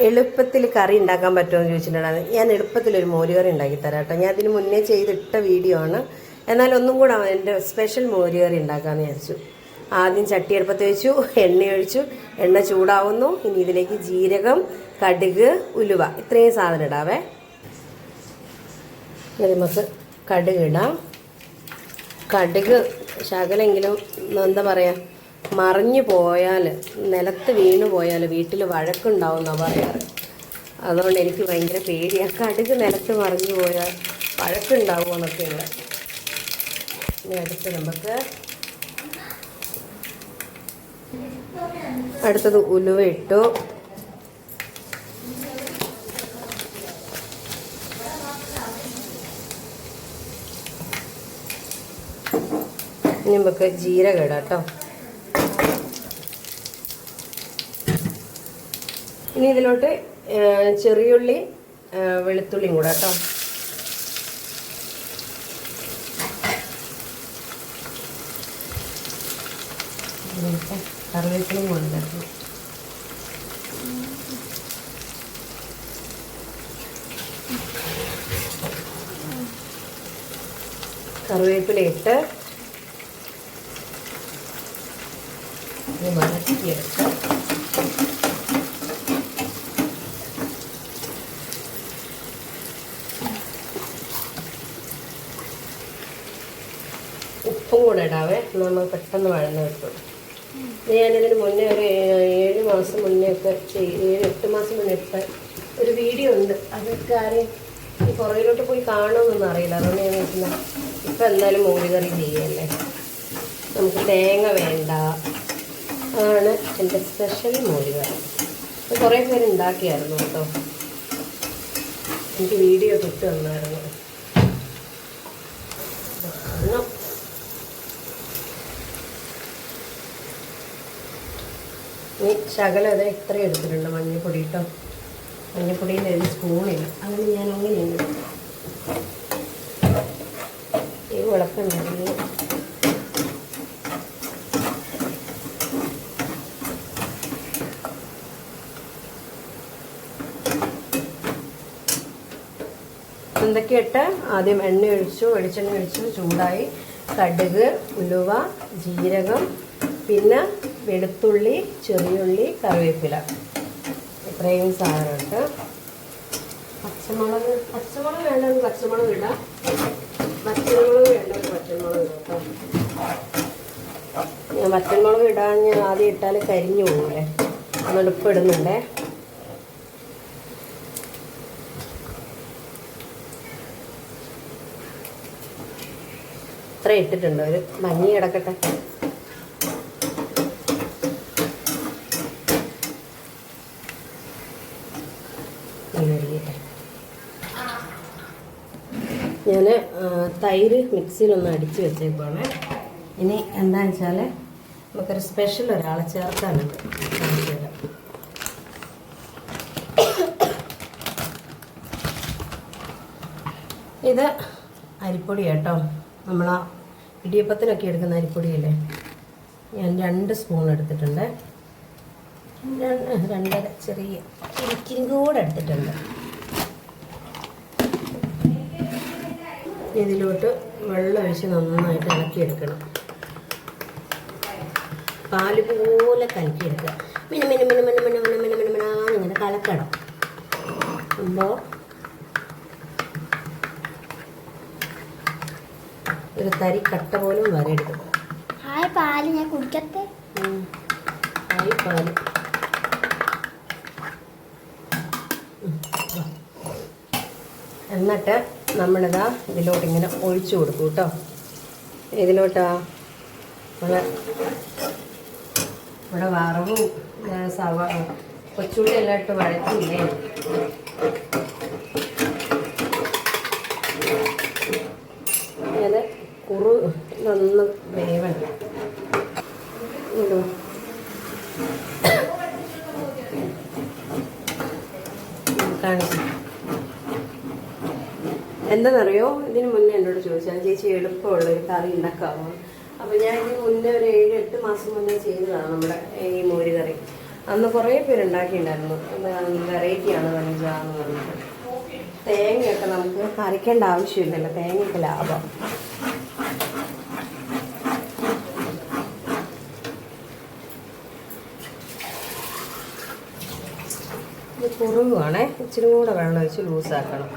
എളുപ്പത്തിൽ കറി ഉണ്ടാക്കാൻ പറ്റുമോ എന്ന് ചോദിച്ചിട്ടുണ്ടായിരുന്നു. ഞാൻ എളുപ്പത്തിൽ ഒരു മോരുകറി ഉണ്ടാക്കി തരാം കേട്ടോ. ഞാൻ ഇതിന് മുന്നേ ചെയ്തിട്ട വീഡിയോ ആണ്. എന്നാൽ ഒന്നും കൂടെ എന്റെ സ്പെഷ്യൽ മോരുകറി ഉണ്ടാക്കാമെന്ന് വിചാരിച്ചു. ആദ്യം ചട്ടി അടുപ്പത്ത് വെച്ചു എണ്ണ ഒഴിച്ചു. എണ്ണ ചൂടാവുന്നു. ഇനി ഇതിലേക്ക് ജീരകം കടുക് ഉലുവ ഇത്രയും സാധനം ഇടാവേ നമുക്ക് കടുക് ഇടാം. കടുക് ശകലെങ്കിലും എന്താ പറയുക മറിഞ്ഞു പോയാൽ നിലത്ത് വീണു പോയാൽ വീട്ടിൽ വഴക്കുണ്ടാവും എന്നാണ് പറയാറ്. അതുകൊണ്ട് എനിക്ക് ഭയങ്കര പേടിയാണ് കടുക് നിലത്ത് മറിഞ്ഞു പോയാൽ വഴക്കുണ്ടാവും എന്നൊക്കെയുള്ള അടുത്ത് നമുക്ക് അടുത്തത് ഉലുവ ഇട്ടു. നമുക്ക് ജീരകം ഇടാം കേട്ടോ. ഇനി ഇതിലോട്ട് ചെറിയുള്ളി വെളുത്തുള്ളിയും കൂടെ കേട്ടോ. കറിവേപ്പിലയും കൊണ്ടുവരണം കറിവേപ്പില ഇട്ട് ഇത് ഉപ്പും കൂടെ ഇടാവേ നമ്മൾ പെട്ടെന്ന് വഴന്ന് കിട്ടും. ഞാനിതിന് മുന്നേ ഒരു ഏഴ് മാസം മുന്നേ ഒക്കെ ചെയ് ഏഴ് എട്ട് മാസം മുന്നേ ഒക്കെ ഒരു വീഡിയോ ഉണ്ട്. അതൊക്കെ ആരെയും ഈ പുറകിലോട്ട് പോയി കാണുമെന്നൊന്നും അറിയില്ല. അതുകൊണ്ട് ഞാൻ വെച്ചില്ല ഇപ്പം എന്തായാലും മോരുകറി ചെയ്യല്ലേ? നമുക്ക് തേങ്ങ വേണ്ട. ആണ് എന്റെ സ്പെഷ്യൽ മോരുകറി കറി. കുറേ പേര് ഉണ്ടാക്കിയായിരുന്നു കേട്ടോ. എനിക്ക് വീഡിയോ കിട്ടു ശകലം അത് ഇത്ര എടുത്തിട്ടുണ്ട് മഞ്ഞൾപ്പൊടി കേട്ടോ മഞ്ഞൾപ്പൊടിയിൽ ഒരു സ്പൂണില്ല. അങ്ങനെ ഞാൻ അങ്ങനെയാണ് ഈ വിളക്കുണ്ടെങ്കിൽ എന്തൊക്കെയിട്ട് ആദ്യം എണ്ണ ഒഴിച്ചു വെളിച്ചെണ്ണ ഒഴിച്ചു ചൂടായി. കടുക് ഉലുവ ജീരകം പിന്നെ വെളുത്തുള്ളി ചെറിയുള്ളി കറിവേപ്പില. ഇത്രയും സാധനമുണ്ട്. പച്ചമുളക് പച്ചമുളക് വേണ്ടത് പച്ചമുളക് ഇടാം. പച്ചമുളക് വേണ്ടത് പച്ചമുളക് ഇടാം ഞാൻ പച്ചമുളക് ഇടാൻ ഞാൻ ആദ്യം ഇട്ടാൽ കരിഞ്ഞു പോകൂലേ? അതുകൊണ്ട് ഇടുന്നുണ്ടേ ഇത്ര ഇട്ടിട്ടുണ്ട്. ഒരു മഞ്ഞ കിടക്കട്ടെ ഞാൻ തൈര് മിക്സിയിലൊന്ന് അടിച്ച് വെച്ചേക്കുവാണ്. ഇനി എന്താണെന്ന് വെച്ചാൽ നമുക്കൊരു സ്പെഷ്യൽ ഒരാളെ ചേർക്കാനുണ്ട്. ഇത് അരിപ്പൊടി കേട്ടോ നമ്മൾ ആ ഇടിയപ്പത്തിനൊക്കെ എടുക്കുന്ന അരിപ്പൊടിയല്ലേ? ഞാൻ രണ്ട് സ്പൂൺ എടുത്തിട്ടുണ്ട്. രണ്ട് രണ്ടര ചെറിയ ഇരിക്കും കൂടെ എടുത്തിട്ടുണ്ട്. ഇതിലോട്ട് വെള്ളം ഒഴിച്ച് നന്നായിട്ട് ഇളക്കിയെടുക്കണം പാൽ പോലെ കലക്കിയെടുക്കുക മിന മിന മിന മിന മിന മിന മിന മിന മിനാന്ന് ഇങ്ങനെ കലക്കണം അപ്പോൾ ഒരു തരി കട്ട പോലും വരരുത് ഹായ് പാൽ ഞാൻ കുടിക്കട്ടെ. ആയി പാൽ എന്നിട്ട് നമ്മളിതാ ഇതിലോട്ട് ഇങ്ങനെ ഒഴിച്ചു കൊടുക്കും കേട്ടോ. ഇതിലോട്ടാ നമ്മളെ ഇവിടെ വറവും സവ കൊച്ചുള്ളി എല്ലാം ഇട്ട് വഴറ്റില്ലേ? അത് കുറു നന്ന് വേവണം ഇതോ. കാണിച്ചു എന്താണെന്നറിയോ ഇതിന് മുന്നേ എന്നോട് ചേച്ചി എളുപ്പമുള്ള ഒരു കറി ഉണ്ടാക്കാമോ? അപ്പോൾ ഞാൻ ഇതിന് മുന്നേ ഒരു ഏഴ് എട്ട് മാസം മുന്നേ ചെയ്തതാണ് നമ്മുടെ ഈ മോരി കറി. അന്ന് കുറേ പേര് ഉണ്ടാക്കിയിട്ടുണ്ടായിരുന്നു. വെറൈറ്റിയാണ് വഞ്ച എന്ന് തേങ്ങയൊക്കെ നമുക്ക് അരയ്ക്കേണ്ട ആവശ്യമില്ലല്ലോ. തേങ്ങയൊക്കെ ലാഭം. ഇത് ഇച്ചിരി കൂടെ വെള്ളം ഒഴിച്ച് ലൂസാക്കണം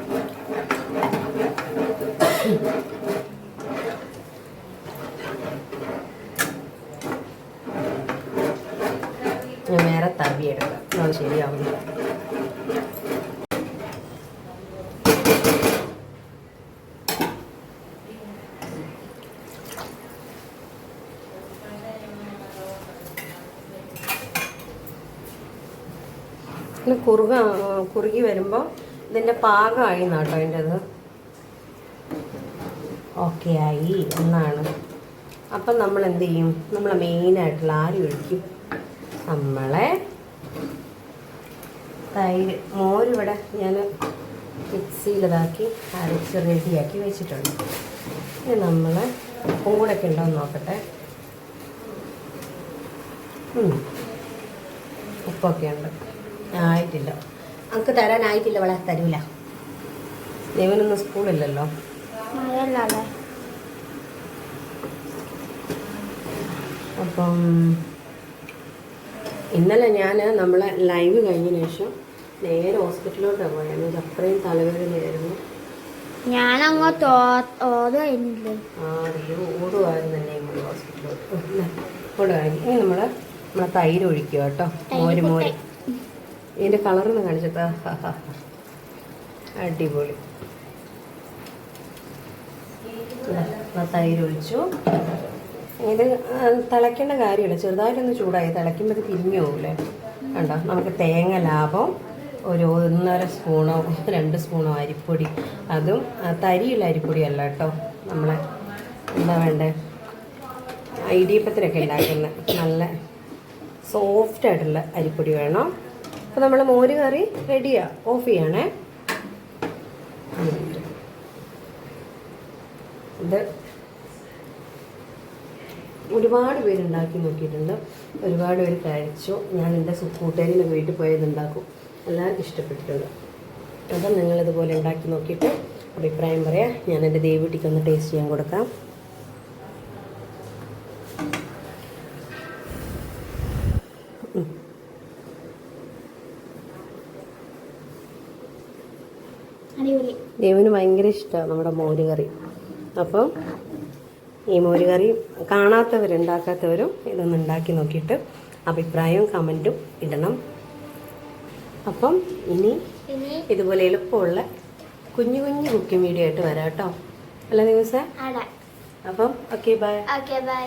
വേറെ തവി എടുക്കാം അത് ശരിയാവുന്നു പിന്നെ കുറുക കുറുകി വരുമ്പോൾ ഇതിന്റെ പാകമായി നാട്ടോ അതിന്റെ അത്. ഓക്കെ ആയി. എന്നാണ് അപ്പം നമ്മൾ എന്ത് ചെയ്യും? നമ്മൾ മെയിനായിട്ടുള്ള ആരും ഒഴിക്കും. നമ്മളെ തൈര് മോരിവിടെ ഞാൻ മിക്സിയിലിതാക്കി അരച്ച് റെഡിയാക്കി വെച്ചിട്ടുണ്ട്. ഇനി നമ്മൾ ഉപ്പും കൂടെ ഒക്കെ ഉണ്ടോ എന്ന് നോക്കട്ടെ. ഉപ്പൊക്കെ ഉണ്ട്. ആയിട്ടില്ല. നമുക്ക് തരാനായിട്ടില്ല വളരെ തരൂല. ദൈവനൊന്നും സ്കൂളില്ലല്ലോ? അപ്പം ഇന്നലെ ഞാൻ നമ്മളെ ലൈവ് കഴിഞ്ഞ ശേഷം നേരെ ഹോസ്പിറ്റലിലോട്ടാണ് പോയത്. എനിക്ക് അത്രയും തലവേദനയായിരുന്നു. ഞാനങ്ങോട്ട് ആ അയ്യോ ഓടുമായിരുന്നു തന്നെ ഇങ്ങോട്ട് ഹോസ്പിറ്റലിലോട്ട് ഇങ്ങോട്ട് കാണിക്കും ഇനി നമ്മൾ നമ്മളെ തൈര് ഒഴിക്കുക കേട്ടോ. മോര് മോര്. ഇതിന്റെ കളറൊന്ന് കാണിച്ചത്താ അടിപൊളി. ഇതാ, തൈര് ഒഴിച്ചു. ഇത് തിളയ്ക്കേണ്ട കാര്യമില്ല. ചെറുതായിട്ടൊന്ന് ചൂടായി തിളയ്ക്കുമ്പോൾ ഇത് പിരിഞ്ഞു പോകില്ലേ കണ്ടോ? നമുക്ക് തേങ്ങ ലാഭം. ഒരു ഒന്നര സ്പൂണോ രണ്ട് സ്പൂണോ അരിപ്പൊടി. അതും തരിയുള്ള അരിപ്പൊടി അല്ല കേട്ടോ നമ്മളെ എന്താ വേണ്ടേ? ഇടിയപ്പത്തിനൊക്കെ ഉണ്ടാക്കുന്ന നല്ല സോഫ്റ്റ് ആയിട്ടുള്ള അരിപ്പൊടി വേണം. അപ്പോൾ നമ്മൾ മോര് കറി റെഡിയാ ഓഫ് ചെയ്യണേ. ഇത് ഒരുപാട് പേര് ഉണ്ടാക്കി നോക്കിയിട്ടുണ്ട്. ഒരുപാട് പേര് കഴിച്ചു. ഞാൻ എന്റെ കൂട്ടുകാരിന് വീട്ടിൽ പോയത് ഉണ്ടാക്കും. എല്ലാവർക്കും ഇഷ്ടപ്പെട്ടിട്ടുണ്ട്. അപ്പം നിങ്ങളിതുപോലെ ഉണ്ടാക്കി നോക്കിയിട്ട് അഭിപ്രായം പറയാം. ഞാൻ എന്റെ ദേവീട്ടിക്ക് ഒന്ന് ടേസ്റ്റ് ചെയ്യാൻ കൊടുക്കാം. ദേവിന് ഭയങ്കര ഇഷ്ടമാണ് നമ്മുടെ മോര് കറി. അപ്പം ഈ മോരുകറി കാണാത്തവരുണ്ടാക്കാത്തവരും ഇതൊന്ന് ഉണ്ടാക്കി നോക്കിയിട്ട് അഭിപ്രായവും കമന്റും ഇടണം. അപ്പം ഇനി ഇനി ഇതുപോലെ എളുപ്പമുള്ള കുഞ്ഞു കുഞ്ഞു കുക്കിംഗ് വീഡിയോ ആയിട്ട് വരാം കേട്ടോ. അല്ല ദിവസം? അപ്പം ഓക്കെ ബൈ ഓക്കെ ബൈ